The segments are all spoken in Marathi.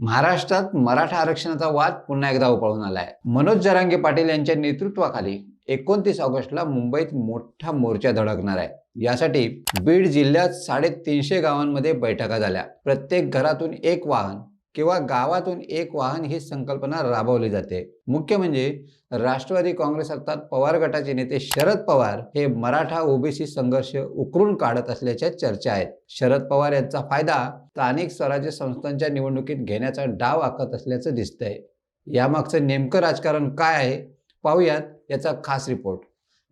महाराष्ट्रात मराठा आरक्षणाचा वाद पुन्हा एकदा उफाळून आलाय. मनोज जरांगे पाटील यांच्या नेतृत्वाखाली एकोणतीस ऑगस्टला मुंबईत मोठा मोर्चा धडकणार आहे. यासाठी बीड जिल्ह्यात साडेतीनशे गावांमध्ये बैठका झाल्या. प्रत्येक घरातून एक वाहन किंवा गावातून एक वाहन ही संकल्पना राबवली जाते. मुख्य म्हणजे राष्ट्रवादी काँग्रेस अर्थात पवार गटाचे नेते शरद पवार हे मराठा ओबीसी संघर्ष उकरून काढत असल्याच्या चर्चा आहेत. शरद पवार यांचा फायदा स्थानिक स्वराज्य संस्थांच्या निवडणुकीत घेण्याचा डाव आखत असल्याचं दिसतंय. यामागचं नेमकं राजकारण काय आहे? पाहूयात याचा खास रिपोर्ट.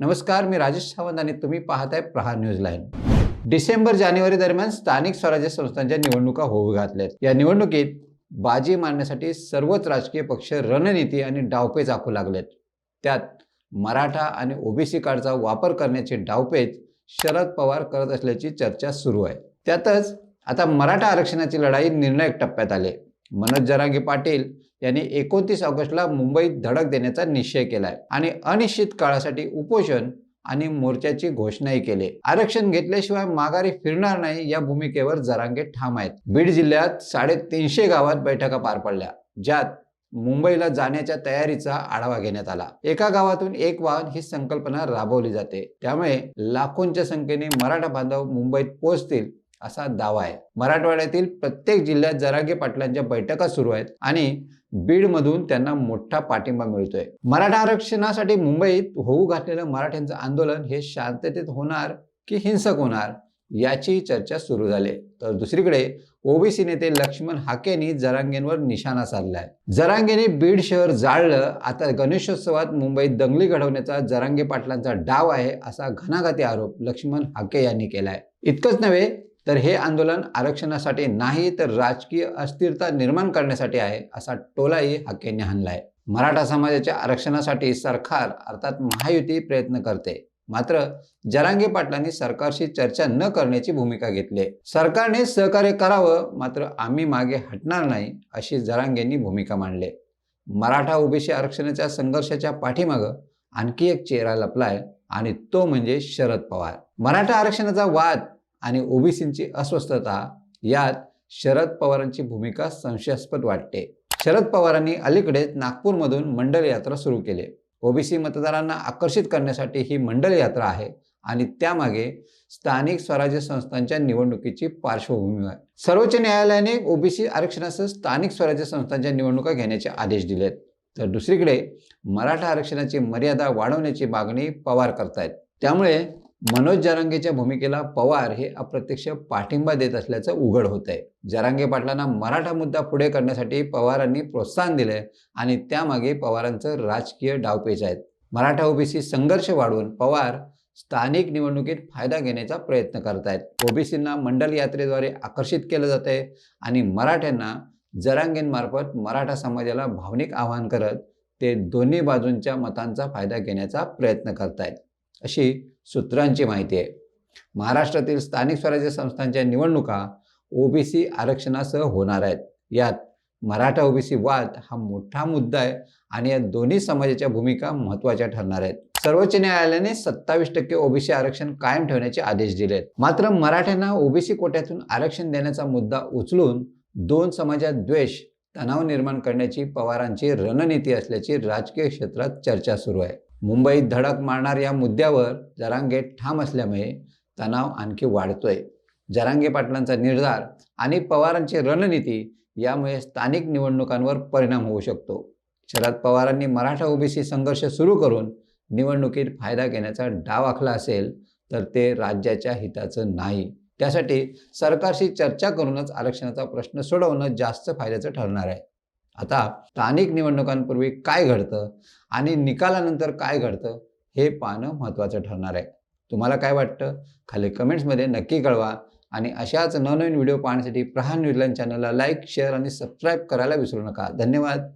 नमस्कार मी राजेश सावंत आणि तुम्ही पाहताय प्रहार न्यूज लाईन. डिसेंबर जानेवारी दरम्यान स्थानिक स्वराज्य संस्थांच्या निवडणुका होऊ घातल्यात. या निवडणुकीत बाजी मारण्यासाठी सर्वच राजकीय पक्ष रणनीती आणि डावपेच आखू लागलेत. त्यात मराठा आणि ओबीसी कार्डचा वापर करण्याचे डावपेच शरद पवार करत असल्याची चर्चा सुरू आहे. त्यातच आता मराठा आरक्षणाची लढाई निर्णायक टप्प्यात आले. मनोज जरांगे पाटील यांनी एकोणतीस ऑगस्टला मुंबईत धडक देण्याचा निश्चय केलाय आणि अनिश्चित काळासाठी उपोषण आणि मोर्चाची घोषणाही केली. आरक्षण घेतल्याशिवाय माघारी फिरणार नाही या भूमिकेवर जरांगे ठाम आहेत. बीड जिल्ह्यात साडेतीनशे गावात बैठका पार पडल्या ज्यात मुंबईला जाण्याच्या तयारीचा आढावा घेण्यात आला. एका गावातून एक वाहन ही संकल्पना राबवली जाते. त्यामुळे लाखोंच्या संख्येने मराठा बांधव मुंबईत पोहोचतील असा दावा आहे. मराठवाड्यातील प्रत्येक जिल्ह्यात जरांगे पाटलांच्या बैठका सुरू आहेत आणि बीडमधून त्यांना मोठा पाठिंबा मिळतोय. मराठा आरक्षणासाठी मुंबईत होऊ घातलेलं मराठ्यांचं आंदोलन हे शांततेत होणार की हिंसक होणार याची चर्चा सुरू झाली तर दुसरीकडे ओबीसी नेते लक्ष्मण हाकेनी जरांगेंवर निशाणा साधलाय जरांगेने बीड शहर जाळलं आता गणेशोत्सवात मुंबईत दंगली घडवण्याचा जरांगे पाटलांचा डाव आहे असा घणाघाती आरोप लक्ष्मण हाके यांनी केलाय. इतकंच नव्हे तर हे आंदोलन आरक्षणासाठी नाही तर राजकीय अस्थिरता निर्माण करण्यासाठी आहे असा टोलाही हाकेंनी हाणलाय. मराठा समाजाच्या आरक्षणासाठी सरकार अर्थात महायुती प्रयत्न करते. मात्र जरांगे पाटलांनी सरकारशी चर्चा न करण्याची भूमिका घेतली सरकारने सहकार्य करावं मात्र आम्ही मागे हटणार नाही अशी जरांगेंनी भूमिका मांडली. मराठा ओबीसी आरक्षणाच्या संघर्षाच्या पाठीमागं आणखी एक चेहरा लपलाय आणि तो म्हणजे शरद पवार. मराठा आरक्षणाचा वाद आणि ओबीसींची अस्वस्थता यात शरद पवारांची भूमिका संशयास्पद वाटते. शरद पवारांनी अलीकडेच नागपूरमधून मंडल यात्रा सुरू केली. ओबीसी मतदारांना आकर्षित करण्यासाठी ही मंडल यात्रा आहे आणि त्यामागे स्थानिक स्वराज्य संस्थांच्या निवडणुकीची पार्श्वभूमी आहे. सर्वोच्च न्यायालयाने ओबीसी आरक्षणासह स्थानिक स्वराज्य संस्थांच्या निवडणुका घेण्याचे आदेश दिलेत. तर दुसरीकडे मराठा आरक्षणाची मर्यादा वाढवण्याची मागणी पवार करतायत. त्यामुळे मनोज जरांगेच्या भूमिकेला पवार हे अप्रत्यक्ष पाठिंबा देत असल्याचं उघड होत आहे जरांगे पाटलांना मराठा मुद्दा पुढे करण्यासाठी पवारांनी प्रोत्साहन दिलंय आणि त्यामागे पवारांचं राजकीय डावपेच आहेत. मराठा ओबीसी संघर्ष वाढवून पवार स्थानिक निवडणुकीत फायदा घेण्याचा प्रयत्न करतायत. ओबीसींना मंडल यात्रेद्वारे आकर्षित केलं जात आहे आणि मराठ्यांना जरांगेंमार्फत मराठा समाजाला भावनिक आवाहन करत ते दोन्ही बाजूंच्या मतांचा फायदा घेण्याचा प्रयत्न करतायत. अशी सूत्रांची माहिती आहे. महाराष्ट्रातील स्थानिक स्वराज्य संस्थांच्या निवडणुका ओबीसी आरक्षणासह होणार आहेत. यात मराठा ओबीसी वाद हा मोठा मुद्दा आहे आणि या दोन्ही समाजाच्या भूमिका महत्त्वाच्या ठरणार आहेत. सर्वोच्च न्यायालयाने सत्तावीस टक्के ओबीसी आरक्षण कायम ठेवण्याचे आदेश दिलेत. मात्र मराठ्यांना ओबीसी कोट्यातून आरक्षण देण्याचा मुद्दा उचलून दोन समाजात द्वेष तणाव निर्माण करण्याची पवारांची रणनीती असल्याची राजकीय क्षेत्रात चर्चा सुरू आहे. मुंबईत धडक मारणार या मुद्द्यावर जरांगे ठाम असल्यामुळे तणाव आणखी वाढतोय. जरांगे पाटलांचा निर्धार आणि पवारांची रणनीती यामुळे स्थानिक निवडणुकांवर परिणाम होऊ शकतो. शरद पवारांनी मराठा ओबीसी संघर्ष सुरू करून निवडणुकीत फायदा घेण्याचा डाव आखला असेल तर ते राज्याच्या हिताचं नाही. त्यासाठी सरकारशी चर्चा करूनच आरक्षणाचा प्रश्न सोडवणं जास्त फायद्याचं ठरणार आहे. आता स्थानिक निवडणुकांपूर्वी काय घडतं आणि निकालानंतर काय घडतं हे पाहणं महत्त्वाचं ठरणार आहे. तुम्हाला काय वाटतं? खाली कमेंट्समध्ये नक्की कळवा आणि अशाच नवनवीन व्हिडिओ पाहण्यासाठी प्रहार न्यूजलँड चॅनलला लाईक शेअर आणि सबस्क्राईब करायला विसरू नका. धन्यवाद.